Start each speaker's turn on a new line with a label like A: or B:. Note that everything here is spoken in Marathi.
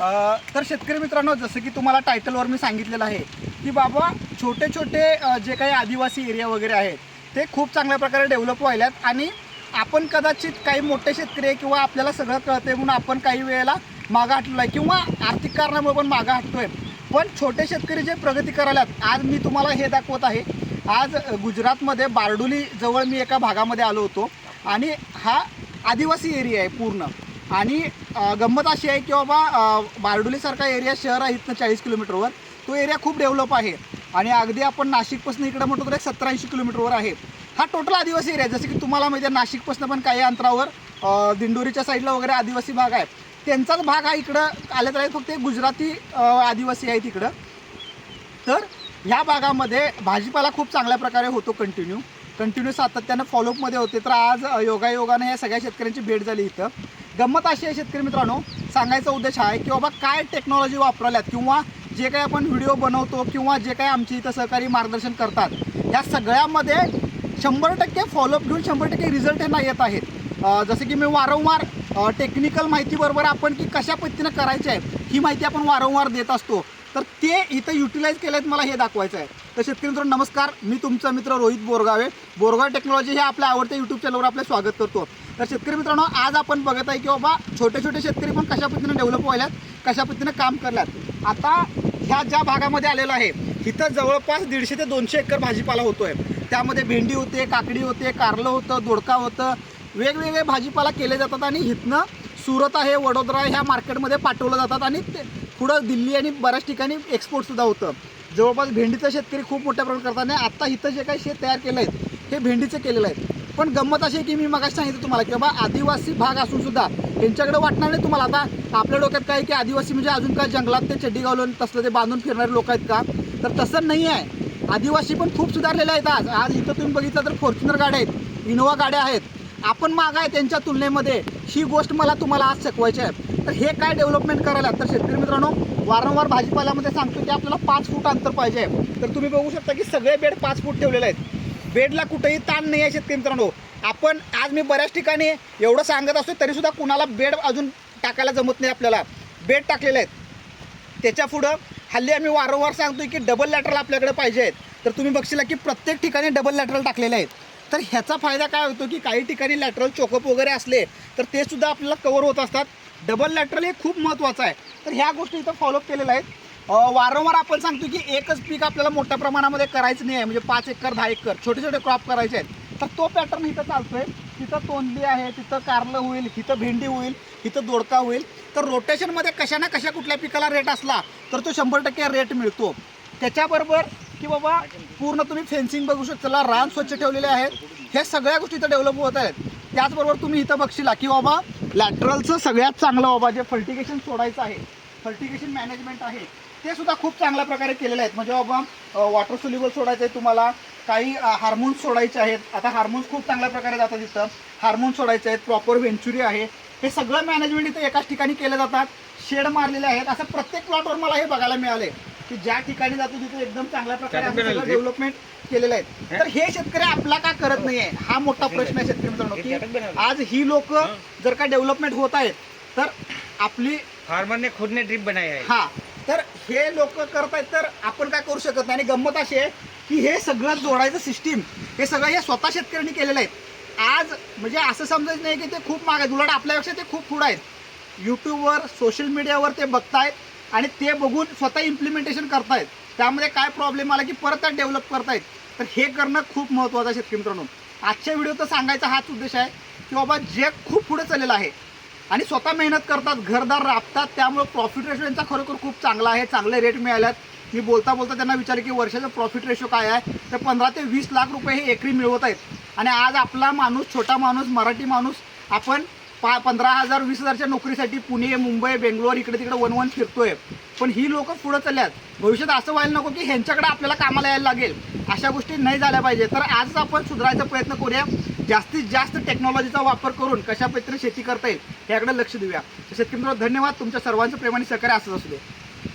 A: तर शेतकरी मित्रांनो जसं की तुम्हाला टायटलवर मी सांगितलेलं आहे की बाबा छोटे छोटे जे काही आदिवासी एरिया वगैरे आहेत ते खूप चांगल्या प्रकारे डेव्हलप व्हायल्यात आणि आपण कदाचित काही मोठे शेतकरी आहे किंवा आपल्याला सगळं कळतंय म्हणून आपण काही वेळेला मागं हटलो आहे किंवा आर्थिक कारणामुळे पण मागं हटतोय. पण छोटे शेतकरी जे प्रगती करायलात आज मी तुम्हाला हे दाखवत आहे. आज गुजरातमध्ये बारडोली जवळ मी एका भागामध्ये आलो होतो आणि हा आदिवासी एरिया आहे पूर्ण. आणि गंमत अशी आहे की बाबा बारडोलीसारखा एरिया शहर आहे इथनं चाळीस किलोमीटरवर. तो एरिया खूप डेव्हलप आहे. आणि अगदी आपण नाशिकपासून इकडे म्हणतो तर एक सत्तर ऐंशी किलोमीटरवर आहे. हा टोटल आदिवासी एरिया जसं की तुम्हाला माहिती आहे नाशिकपासून पण काही अंतरावर दिंडोरीच्या साईडला वगैरे आदिवासी भाग आहे. त्यांचाच भाग हा इकडं आले तर आहे फक्त एक गुजराती आदिवासी आहेत इकडं तर ह्या भागामध्ये भाजीपाला खूप चांगल्या प्रकारे होतो कंटिन्यू कंटिन्यू सातत्यानं फॉलोअपमध्ये होते. तर आज योगायोगानं योगायोगाने या सगळ्या शेतकऱ्यांची भेट झाली इथं. गंमत अशी आहे शेतकरी मित्रांनो सांगायचा उद्देश आहे की बाबा काय टेक्नॉलॉजी वापरल्यात किंवा जे काही आपण व्हिडिओ बनवतो किंवा जे काही आमच्या इथं सहकारी मार्गदर्शन करतात या सगळ्यामध्ये शंभर टक्के फॉलोअप घेऊन शंभर टक्के रिझल्ट यांना येत आहेत. जसं की मी वारंवार टेक्निकल माहितीबरोबर आपण की कशा पद्धतीनं करायचं आहे ही माहिती आपण वारंवार देत असतो. तर ते इथं युटिलाइज केलं आहेत मला हे दाखवायचं आहे. तर शेतकरी मित्रांनो नमस्कार. मी तुमचा मित्र रोहित बोरगावे. बोरगाव टेक्नॉलॉजी हे आपल्या आवडत्या यूट्यूब चॅनलवर आपलं स्वागत करतो. तर शेतकरी मित्रांनो आज आपण बघत आहे की बाबा छोटे छोटे शेतकरी पण कशा पद्धतीनं डेव्हलप व्हायल्यात कशा पद्धतीनं काम करल्यात आता ह्या ज्या भागामध्ये आलेलं आहे इथं जवळपास दीडशे ते दोनशे एकर भाजीपाला होतो आहे त्यामध्ये भेंडी होते काकडी होते कारलं होतं दोडका होतं. वेगवेगळे भाजीपाला केले जातात आणि इथनं सुरत आहे वडोदरा ह्या मार्केटमध्ये पाठवलं जातात आणि ते पुढं दिल्ली आणि बऱ्याच ठिकाणी एक्सपोर्टसुद्धा होतं. जवळपास भेंडीचं शेतकरी खूप मोठ्या प्रमाणात करतात आत्ता इथं जे काही शेत तयार केलं आहे हे भेंडीचं केलेलं आहे. पण गंमत अशी की मी मगाशी सांगितलं तुम्हाला की बाबा आदिवासी भाग असून सुद्धा त्यांच्याकडे वाटणार नाही तुम्हाला. आता आपल्या डोक्यात काय की आदिवासी म्हणजे अजून काय जंगलात ते चड्डी घालून तसलं ते बांधून फिरणारे लोक आहेत का? तर तसं नाही आहे. आदिवासी पण खूप सुधारलेले आहेत आज. आज इथं तुम्ही बघितलं तर फॉर्च्युनर गाड्या आहेत इनोवा गाड्या आहेत. आपण माग आहे त्यांच्या तुलनेमध्ये. ही गोष्ट मला तुम्हाला आज शिकवायची आहे. तर हे काय डेव्हलपमेंट करायला? तर शेतकरी मित्रांनो वारंवार भाजीपाल्यामध्ये सांगतो की आपल्याला पाच फूट अंतर पाहिजे तर तुम्ही बघू शकता की सगळे बेड पाच फूट ठेवलेले आहेत. बेडला कुठेही ताण नाही आहे शेतकरी मित्रांनो. आपण आज मी बऱ्याच ठिकाणी एवढं सांगत असतो तरीसुद्धा कुणाला बेड अजून टाकायला जमत नाही आपल्याला. बेड टाकलेले आहेत. त्याच्या पुढं हल्ली आम्ही वारंवार सांगतो की डबल लॅटरल आपल्याकडे पाहिजे आहेत. तर तुम्ही बघशील की प्रत्येक ठिकाणी डबल लॅटरल टाकलेले आहेत. तर ह्याचा फायदा काय होतो की काही ठिकाणी लॅटरल चोकअप वगैरे असले तर ते सुद्धा आपल्याला कवर होत असतात. डबल लॅटरल हे खूप महत्त्वाचं आहे. तर ह्या गोष्टी इथं फॉलोअप केलेल्या आहेत. वारंवार आपण सांगतो की एकच पीक आपल्याला मोठ्या प्रमाणामध्ये करायचं नाही आहे. म्हणजे पाच एकर दहा एकर छोटे छोटे क्रॉप करायचे आहेत. तर तो पॅटर्न इथं चालतोय. तिथं तोंडली आहे तिथं कारलं होईल इथं भेंडी होईल इथं दोडका होईल. तर रोटेशनमध्ये कशा ना कशा कुठल्या पिकाला रेट असला तर तो शंभर टक्के रेट मिळतो. त्याच्याबरोबर की बाबा पूर्ण तुम्ही फेन्सिंग बघू शकता. रान स्वच्छ ठेवलेले आहेत. हे सगळ्या गोष्टी इथं डेव्हलप होत आहेत. त्याचबरोबर तुम्ही इथं बघशीला की बाबा लॅटरलचं सगळ्यात चांगलं बाबा जे फर्टिगेशन सोडायचं आहे फर्टिगेशन मॅनेजमेंट आहे ते सुद्धा खूप चांगल्या प्रकारे केलेले आहेत. म्हणजे बाबा वॉटर सोल्युबल सोडायचं आहे तुम्हाला काही हार्मोन्स सोडायचे आहेत. आता हार्मोन्स खूप चांगल्या प्रकारे जातात इथं. हार्मोन्स सोडायचे आहेत प्रॉपर व्हेंचुरी आहे. हे सगळं मॅनेजमेंट इथं एकाच ठिकाणी केलं जातात. शेड मारलेले आहेत. असं प्रत्येक प्लॉटवर मला हे बघायला मिळाले की ज्या ठिकाणी जातो तिथे एकदम चांगल्या प्रकारे डेव्हलपमेंट केलेलं आहे. तर हे शेतकरी आपला का करत नाहीये? हा मोठा प्रश्न आहे शेतकरी मित्रांनो की आज ही लोक जर का डेव्हलपमेंट होत आहेत तर आपली
B: फार्मर ने खुद ने ड्रिप बनाया है
A: हा तर हे लोक करतायत तर आपण काय करू शकत नाही? आणि गंमत अशी आहे की हे सगळं जोडायचं सिस्टीम हे सगळं हे स्वतः शेतकऱ्यांनी केलेलं आहे. आज म्हणजे असं समजायचं नाही की ते खूप माग आहेत. उलट आपल्यापेक्षा ते खूप पुढं आहेत. यूट्यूबवर सोशल मीडियावर ते बघतायत. आणि ते बघून स्वतः इम्प्लिमेंटेशन करतायत. त्यामध्ये काय प्रॉब्लेम आला की परत त्या डेव्हलप करतायत. तर हे करणं खूप महत्त्वाचं आहे शेतकरी मित्रांनो. आजच्या तर सांगायचा हाच उद्देश आहे की बाबा जे खूप पुढे चाललेलं आहे आणि स्वतः मेहनत करतात घरदार राबतात त्यामुळे प्रॉफिट रेशो यांचा खरोखर खूप चांगला आहे चांगले रेट मिळाल्यात. मी बोलता बोलता त्यांना विचारले की वर्षाचा प्रॉफिट रेशो काय आहे? तर पंधरा ते वीस लाख रुपये हे एकरी मिळवत आहेत. आणि आज आपला माणूस छोटा माणूस मराठी माणूस आपण पा पंधरा हजार वीस हजारच्या नोकरीसाठी पुणे मुंबई बेंगलोर इकडे तिकडे वन वन फिरतोय. पण ही लोक पुढं चालल्यात. भविष्यात असं व्हायला नको की ह्यांच्याकडे आपल्याला कामाला यायला लागेल. अशा गोष्टी नाही झाल्या पाहिजे. तर आजच आपण सुधारायचा प्रयत्न करूया. जास्तीत जास्त टेक्नॉलॉजीचा वापर करून कशा पद्धतीने शेती करता येईल याकडे लक्ष देऊया. शेतकरी मित्रांनो, धन्यवाद. तुमच्या सर्वांचं प्रेमाने सहकार्य असंच असू दे.